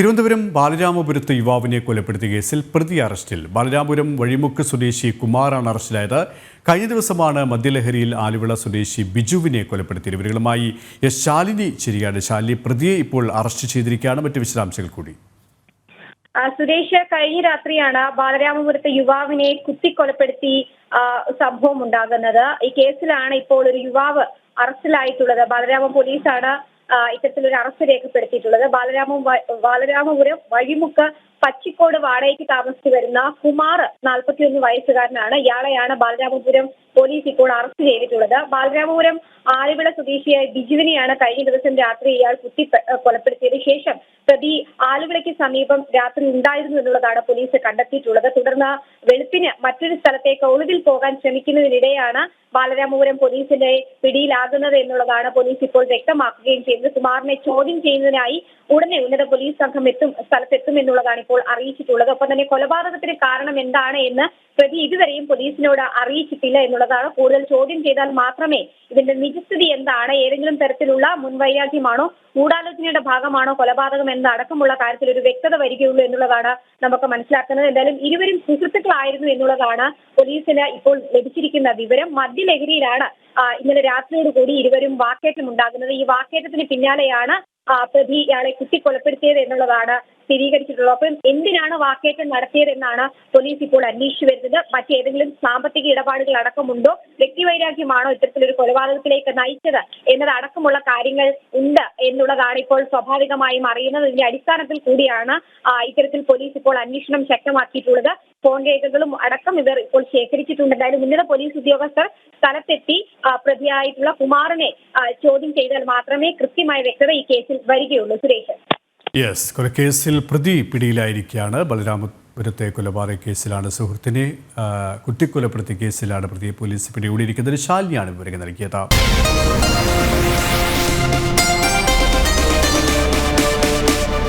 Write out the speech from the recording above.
തിരുവനന്തപുരം ബാലരാമപുരത്ത് യുവാവിനെ കൊലപ്പെടുത്തിയ കേസിൽ പ്രതി അറസ്റ്റിൽ. ബാലരാമപുരം വഴിമുക്ക് സ്വദേശി കുമാറാണ് അറസ്റ്റിലായത്. കഴിഞ്ഞ ദിവസമാണ് മദ്യലഹരിയിൽ ആലുവിള സ്വദേശി ബിജുവിനെ കൊലപ്പെടുത്തിയത്. ഇവരുകളുമായി എസ് ശാലിനി ചിരിയാണ് ശാലിനി പ്രതിയെ ഇപ്പോൾ അറസ്റ്റ് ചെയ്തിരിക്കുകയാണ്. മറ്റു വിശദാംശങ്ങൾ കൂടി. സുരേഷ് കഴിഞ്ഞ രാത്രിയാണ് ബാലരാമപുരത്തെ യുവാവിനെ കുത്തിക്കൊലപ്പെടുത്തി സംഭവം ഉണ്ടാകുന്നത് ഈ കേസിലാണ് ഇപ്പോൾ ഒരു യുവാവ് അറസ്റ്റിലായിട്ടുള്ളത്. ബാലരാമ പോലീസാണ് ആ, ഇത്തരത്തിലൊരു അറസ്റ്റ് രേഖപ്പെടുത്തിയിട്ടുള്ളത്. ബാലരാമ ബാലരാമപുരം വഴിമുക്ക് പച്ചിക്കോട് വാടകയ്ക്ക് താമസിച്ചു വരുന്ന കുമാർ നാൽപ്പത്തിയൊന്ന് വയസ്സുകാരനാണ്. ഇയാളെയാണ് ബാലരാമപുരം പോലീസ് ഇപ്പോൾ അറസ്റ്റ് ചെയ്തിട്ടുള്ളത്. ബാലരാമപുരം ആലുവിള സ്വദേശിയായ ബിജുവിനെയാണ് കഴിഞ്ഞ ദിവസം രാത്രി ഇയാൾ കുത്തി കൊലപ്പെടുത്തിയതിനു ശേഷം പ്രതി ആലുവിളയ്ക്ക് സമീപം രാത്രി ഉണ്ടായിരുന്നു എന്നുള്ളതാണ് പോലീസ് കണ്ടെത്തിയിട്ടുള്ളത്. തുടർന്ന് വെളുപ്പിന് മറ്റൊരു സ്ഥലത്തേക്ക് ഒളിവിൽ പോകാൻ ശ്രമിക്കുന്നതിനിടെയാണ് ബാലരാമപുരം പോലീസിന്റെ പിടിയിലാകുന്നത് എന്നുള്ളതാണ് പോലീസ് ഇപ്പോൾ വ്യക്തമാക്കുകയും ചെയ്തത് കുമാറിനെ ചോദ്യം ചെയ്യുന്നതിനായി ഉടനെ ഉന്നത പോലീസ് സംഘം എത്തും സ്ഥലത്തെത്തും എന്നുള്ളതാണ് ഇപ്പോൾ അറിയിച്ചിട്ടുള്ളത്. ഒപ്പം തന്നെ കൊലപാതകത്തിന് കാരണം എന്താണ് എന്ന് പ്രതി ഇതുവരെയും പോലീസിനോട് അറിയിച്ചിട്ടില്ല എന്നുള്ളതാണ് കൂടുതൽ ചോദ്യം ചെയ്താൽ മാത്രമേ ഇതിന്റെ നിജസ്ഥിതി എന്താണ് ഏതെങ്കിലും തരത്തിലുള്ള മുൻവൈരാഗ്യമാണോ ഗൂഢാലോചനയുടെ ഭാഗമാണോ കൊലപാതകം എന്നടക്കമുള്ള കാര്യത്തിൽ ഒരു വ്യക്തത വരികയുള്ളൂ എന്നുള്ളതാണ് നമുക്ക് മനസ്സിലാക്കുന്നത്. എന്തായാലും ഇരുവരും സുഹൃത്തുക്കളായിരുന്നു എന്നുള്ളതാണ് പോലീസിന് ഇപ്പോൾ ലഭിച്ചിരിക്കുന്ന വിവരം. മദ്യലഹരിയിലാണ് ഇന്നലെ രാത്രിയോടുകൂടി ഇരുവരും വാക്കേറ്റം ഉണ്ടാകുന്നത് ഈ വാക്കേറ്റത്തിന് പിന്നാലെയാണ് പ്രതി ഇയാളെ കുത്തിക്കൊലപ്പെടുത്തിയത് എന്നുള്ളതാണ് സ്ഥിരീകരിച്ചിട്ടുള്ളത്. അപ്പം എന്തിനാണ് വാക്കേറ്റം നടത്തിയതെന്നാണ് പോലീസ് ഇപ്പോൾ അന്വേഷിച്ചു വരുന്നത്. മറ്റേതെങ്കിലും സാമ്പത്തിക ഇടപാടുകൾ അടക്കമുണ്ടോ? വ്യക്തിവൈരാഗ്യമാണോ ഇത്തരത്തിലൊരു കൊലപാതകത്തിലേക്ക് നയിച്ചത്? എന്നതടക്കമുള്ള കാര്യങ്ങൾ ഉണ്ട് എന്നുള്ളതാണ് ഇപ്പോൾ സ്വാഭാവികമായും അറിയുന്നത്. ഇതിന്റെ അടിസ്ഥാനത്തിൽ കൂടിയാണ് ഇത്തരത്തിൽ പോലീസ് ഇപ്പോൾ അന്വേഷണം ശക്തമാക്കിയിട്ടുള്ളത്. ഫോൺ രേഖകളും അടക്കം ഇവർ ഇപ്പോൾ ശേഖരിച്ചിട്ടുണ്ട്. എന്തായാലും ഉന്നത പോലീസ് ഉദ്യോഗസ്ഥർ സ്ഥലത്തെത്തി പ്രതിയായിട്ടുള്ള കുമാറിനെ ചോദ്യം ചെയ്താൽ മാത്രമേ കൃത്യമായ വ്യക്തത ഈ കേസിൽ വരികയുള്ളൂ. സുരേഷ്. യെസ് കൊലക്കേസിൽ പ്രതി പിടിയിലായിരിക്കുകയാണ് ബലരാമപുരത്തെ കൊലപാതക കേസിലാണ് സുഹൃത്തിനെ കുട്ടിക്കൊലപ്പെടുത്തിയ കേസിലാണ് പ്രതിയെ പോലീസ് പിടികൂടിയിരിക്കുന്നത്. ശാലിനിയാണ് വിവരങ്ങൾ നൽകിയത്.